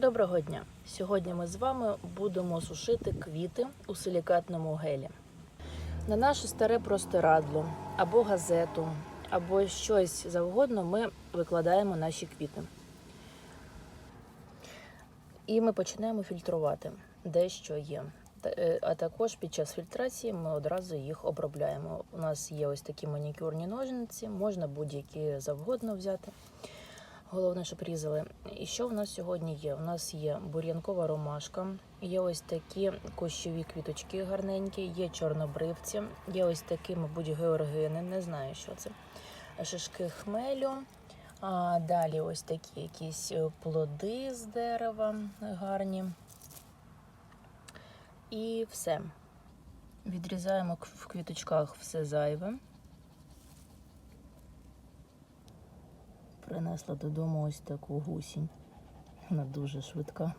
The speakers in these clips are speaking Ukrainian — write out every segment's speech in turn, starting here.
Доброго дня! Сьогодні ми з вами будемо сушити квіти у силікатному гелі. На наше старе простирадло або газету, або щось завгодно ми викладаємо наші квіти. І ми починаємо фільтрувати, де що є. Е, А також під час фільтрації ми одразу їх обробляємо. У нас є ось такі манікюрні ножниці, можна будь-які завгодно взяти. Головне, щоб різали. І що в нас сьогодні є? У нас є бур'янкова ромашка, є ось такі кущові квіточки гарненькі, є чорнобривці, є ось такі, мабуть, георгини, не знаю, що це. Шишки хмелю. А далі ось такі якісь е, плоди з дерева гарні. І все. Відрізаємо в квіточках все зайве. Принесла додому ось таку гусінь. Вона дуже швидка.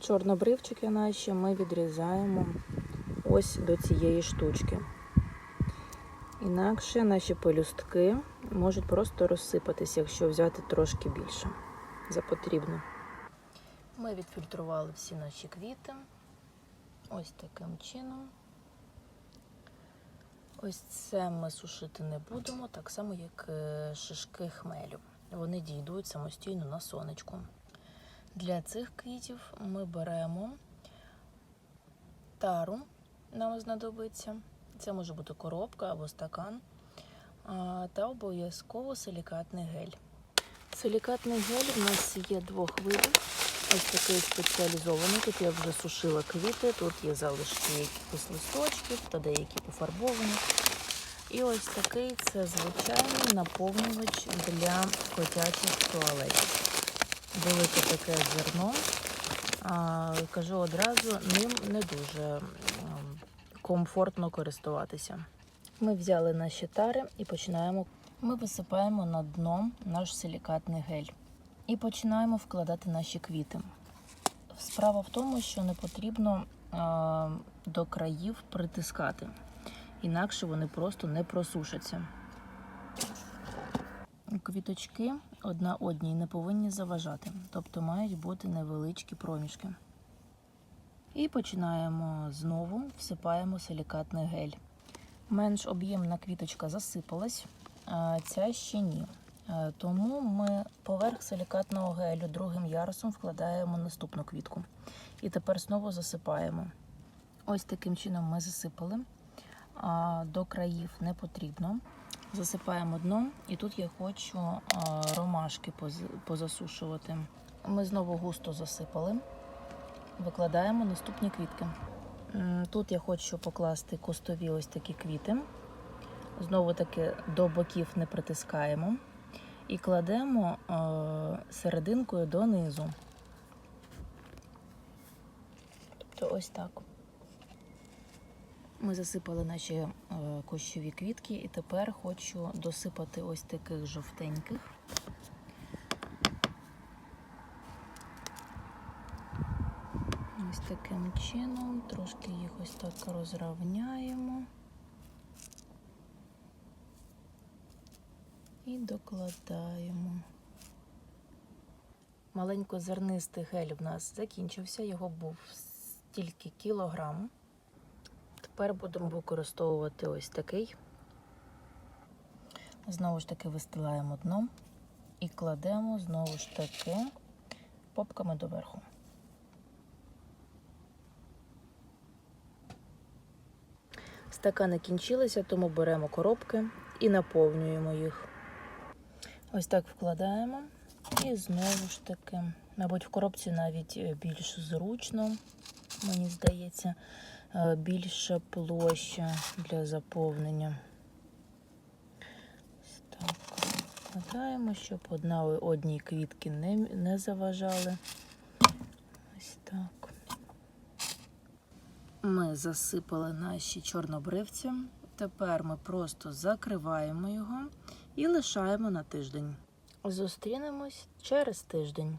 Чорнобривчики наші ми відрізаємо ось до цієї штучки. Інакше наші пелюстки можуть просто розсипатися, якщо взяти трошки більше за потрібне. Ми відфільтрували всі наші квіти. Ось таким чином. Ось це ми сушити не будемо, так само, як е, шишки хмелю. Вони дійдуть самостійно на сонечку. Для цих квітів ми беремо тару, нам знадобиться. Це може бути коробка або стакан. Та обов'язково силікатний гель. Силікатний гель у нас є двох видів. Ось такий спеціалізований. Тут я вже сушила квіти, тут є залишки якихось листочків та деякі пофарбовані. І ось такий це звичайний наповнювач для котячих туалетів. Велике таке зерно. А, кажу одразу, ним не дуже комфортно користуватися. Ми взяли наші тари і починаємо. Ми висипаємо на дно наш силікатний гель і починаємо вкладати наші квіти. Справа в тому, що не потрібно а, до країв притискати, інакше вони просто не просушаться. Квіточки одна одній не повинні заважати, тобто мають бути невеличкі проміжки. І починаємо знову всипаємо силікатний гель. Менш об'ємна квіточка засипалась, а ця ще ні. Е, Тому ми поверх силікатного гелю другим ярусом вкладаємо наступну квітку. І тепер знову засипаємо. Ось таким чином ми засипали. До країв не потрібно. Засипаємо дно, і тут я хочу ромашки позасушувати. Ми знову густо засипали. Викладаємо наступні квітки. Тут я хочу покласти кустові ось такі квіти. Знову таки до боків не притискаємо. І кладемо е, серединкою донизу. Тобто ось так. Ми засипали наші е, кущові квітки, і тепер хочу досипати ось таких жовтеньких. Ось таким чином, трошки їх ось так розравняємо і докладаємо. Маленько зернистий гель в нас закінчився, його був стільки кілограм. Тепер будемо використовувати ось такий. Знову ж таки вистилаємо дно і кладемо знову ж таки попками доверху. Стакани кінчилися, тому беремо коробки і наповнюємо їх. Ось так вкладаємо. І знову ж таки, мабуть, в коробці навіть е, більш зручно, мені здається, е, більша площа для заповнення. Ось так вкладаємо, щоб одна одній квітки не, не заважали. Ось так. Ми засипали наші чорнобривці. Тепер ми просто закриваємо його і лишаємо на тиждень. Зустрінемось через тиждень.